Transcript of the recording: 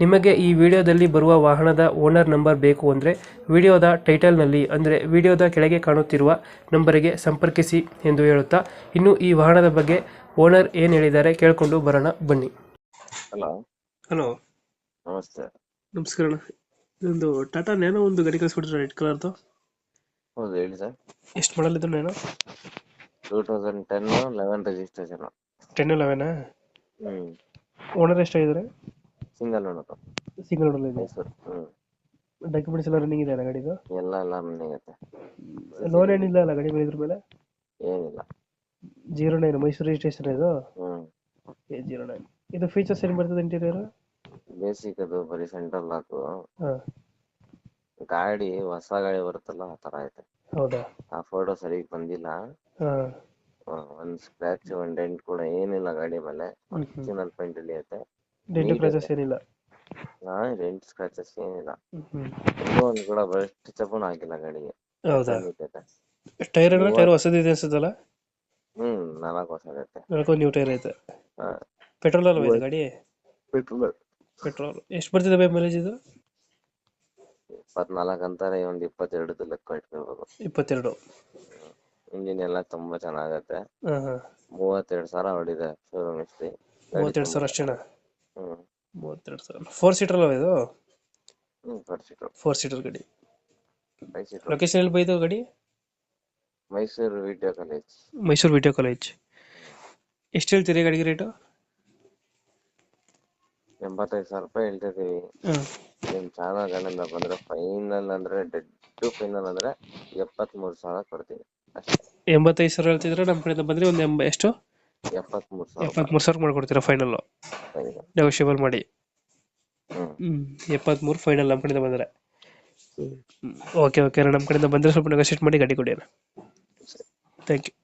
ನಿಮಗೆ ಈ ವಿಡಿಯೋದಲ್ಲಿ ಬರುವ ವಾಹನದ ಓನರ್ ನಂಬರ್ ಬೇಕು ಅಂದರೆ ವಿಡಿಯೋದ ಟೈಟಲ್ನಲ್ಲಿ ಅಂದರೆ ವಿಡಿಯೋದ ಕೆಳಗೆ ಕಾಣುತ್ತಿರುವ ನಂಬರಿಗೆ ಸಂಪರ್ಕಿಸಿ ಎಂದು ಹೇಳುತ್ತಾ ಇನ್ನು ಈ ವಾಹನದ ಬಗ್ಗೆ ಓನರ್ ಏನು ಹೇಳಿದ್ದಾರೆ ಕೇಳಿಕೊಂಡು ಬರೋಣ ಬನ್ನಿ. ಹಲೋ. ಹಲೋ. ನಮಸ್ತೆ. ನಮಸ್ಕಾರ ಇದೊಂದು ಟಾಟಾ ನೇನೋ ಒಂದು ಗಾಡಿ ಕಳಿಸ್ಬಿಟ್ರೆ ರೆಡ್ ಕಲರ್ದು? ಹೌದು ಹೇಳಿ ಸರ್. ಎಷ್ಟು ಮಾಡಲ್ ಇದು Nano? Two thousand ten eleven registration. Ten ಲೆವೆನಾ? ಹ್ಮ್. ಓನರ್ ಎಷ್ಟಾಗಿದ್ದಾರೆ? ಸಿಂಗಲ್ ಓನರ್ ಸಿಂಗಲ್ ಓನರ್ ಇದೆ? ಮೈಸೂರು ಹ್ಮ್. ಡಾಕ್ಯುಮೆಂಟ್ಸ್ ಎಲ್ಲ ರನ್ನಿಂಗ್ ಇದೆ ಗಾಡಿದು? ಎಲ್ಲ ಎಲ್ಲ ನನಗತ್ತೆ ಲೋನ್ ಏನಿಲ್ಲ ಅಲ್ಲ ಗಾಡಿ ಮೇಲೆ ಇದ್ರ ಮೇಲೆ? ಏನಿಲ್ಲ. ಜೀರೋ ನೈನ್ ಮೈಸೂರು ರಿಜಿಸ್ಟ್ರೇಷನ್ ಇದು? ಹ್ಮ್. ಏ ಜೀರೋ ನೈನ್ ಇದು ಫೀಚರ್ಸ್ ಏನ್ ಬರ್ತದೆ ಇಂಟೀರಿಯರ್ ಬೇಸಿಕ್ ಅದು ಬರೀ ಸೆಂಟ್ರಲ್ ಲಾಕು ಹಾಂ. ಗಾಡಿ ಹೊಸ ಗಾಡಿ ಬರುತ್ತಲ್ಲ ಆ ತರ ಐತೆ. ಹೌದಾ? ಆ ಫೋಟೋ ಸರಿಗ್ ಬಂದಿಲ್ಲ. ಹಾಂ. ಆ, ಒಂದ್ ಸ್ಕ್ರಾಚ್ ಒಂದ್ ಡೆಂಟ್ ಕೂಡ ಏನಿಲ್ಲ ಗಾಡಿ ಮೇಲೆ. ಒರಿಜಿನಲ್ ಪೇಂಟ್ ಅಲ್ಲಿ ಐತೆ. ಡೆಂಟು ಕ್ರಾಚಸ್ ಏನಿಲ್ಲ. ನಾ ಡೆಂಟ್ ಸ್ಕ್ರಾಚಸ್ ಏನಿಲ್ಲ. ಹ್ಮ್. ಇನ್ನೂ ಒಂದ್ ಕೂಡ ಬೆಸ್ಟ್ ಚಪ್ಪನ್ ಹಾಕಿಲ್ಲ ಗಾಡಿಗೆ. ಹೌದಾ. ಟೈರ್ ಎಲ್ಲ ಟೈರ್ ಹೊಸದಿದೆ ಅನ್ಸುತ್ತಲ್ಲ? ಹ್ಮ್ ನಾಲ್ಕು ವರ್ಷ ಆಗೈತೆ ನಾಲ್ಕು ನ್ಯೂ ಟೈರ್ ಐತೆ. ಹಾ. ಪೆಟ್ರೋಲ್ ಅಲ್ವಾ ಇದು ಗಾಡಿ? ಪೆಟ್ರೋಲ್ ಪೆಟ್ರೋಲ್ ಎಷ್ಟು ಬರ್ತಿದೆ ಬೈ ಮೈಲೇಜ್ ಇದು? ಇಪ್ಪತ್ನಾಲ್ಕು ಅಂತಾರೆ ಒಂದ್ ಇಪ್ಪತ್ತೆರಡು ಲೆಕ್ಕ ಇಟ್ಕೊಳ್ಬೇಕು ಇಪ್ಪತ್ತೆರಡು. ಇಂಜಿನ್ ಎಲ್ಲ ತುಂಬಾ ಚೆನ್ನಾಗತ್ತೆ. ಹಾಂ ಹಾಂ ಮೂವತ್ತೆರಡು ಸಾವಿರ ಹೊಡಿದೆ ಶೋರೂಮ್ ಹಿಸ್ಟ್ರಿ ಮೂವತ್ತೆರಡು ಸಾವಿರ ಅಷ್ಟೇನಾ? ಮೂವತ್ತೆರಡು ಸಾವಿರ ಫೋರ್ ಸೀಟರ್ ಅಲ್ವಾ ಇದು? ಹ್ಮ್ ಫೋರ್ ಸೀಟರ್ ಫೋರ್ ಸೀಟರ್ ಗಾಡಿ. ಫೈವ್ ಸೀಟರ್ ಲೊಕೇಶನ್ ಎಲ್ಲಿ ಬೈದು ಗಾಡಿ? Mysuru video college Mysuru video college ಎಷ್ಟು ಹೇಳ್ತೀರಿ ಗಾಡಿಗೆ ರೇಟು ಎಂಬತ್ತೈದು ಸಾವಿರ ರೂಪಾಯಿ ಹೇಳ್ತಿದ್ದೀವಿ ಹಾಂ ನಿಮ್ ಚಾನಲ್ ಗಳಿಂದ ಬಂದ್ರೆ ಫೈನಲ್ ಅಂದ್ರೆ ಡೆಡ್ ಟು ಫೈನಲ್ ಅಂದ್ರೆ ಎಪ್ಪತ್ಮೂರು ಸಾವಿರ ಕೊಡ್ತೀವಿ. ಅಷ್ಟೇ. ಎಂಬತ್ತೈದು ಸಾವಿರ ಹೇಳ್ತಿದ್ರೆ ನಮ್ಮ ಕಡೆಯಿಂದ ಬಂದರೆ ಒಂದು ಎಂಬ ಎಷ್ಟು? ಎಪ್ಪತ್ಮೂರು ಸಾವಿರ. ಎಪ್ಪತ್ಮೂರು ಸಾವಿರ ಮಾಡ್ಕೊಡ್ತೀರಾ ಫೈನಲ್ಲು final. ನೆಗೋಷಿಯಬಲ್ ಮಾಡಿ. ಹ್ಞೂ ಎಪ್ಪತ್ಮೂರು ಫೈನಲ್ ನಮ್ಮ ಕಡೆಯಿಂದ ಬಂದರೆ. ಓಕೆ ಓಕೆ ನಮ್ಮ ಕಡೆಯಿಂದ ಬಂದರೆ ಸ್ವಲ್ಪ ನೆಗೋಷಿಯೇಟ್ ಮಾಡಿ ಗಾಡಿ ಕೊಡಿ ಅಣ್ಣ. Thank you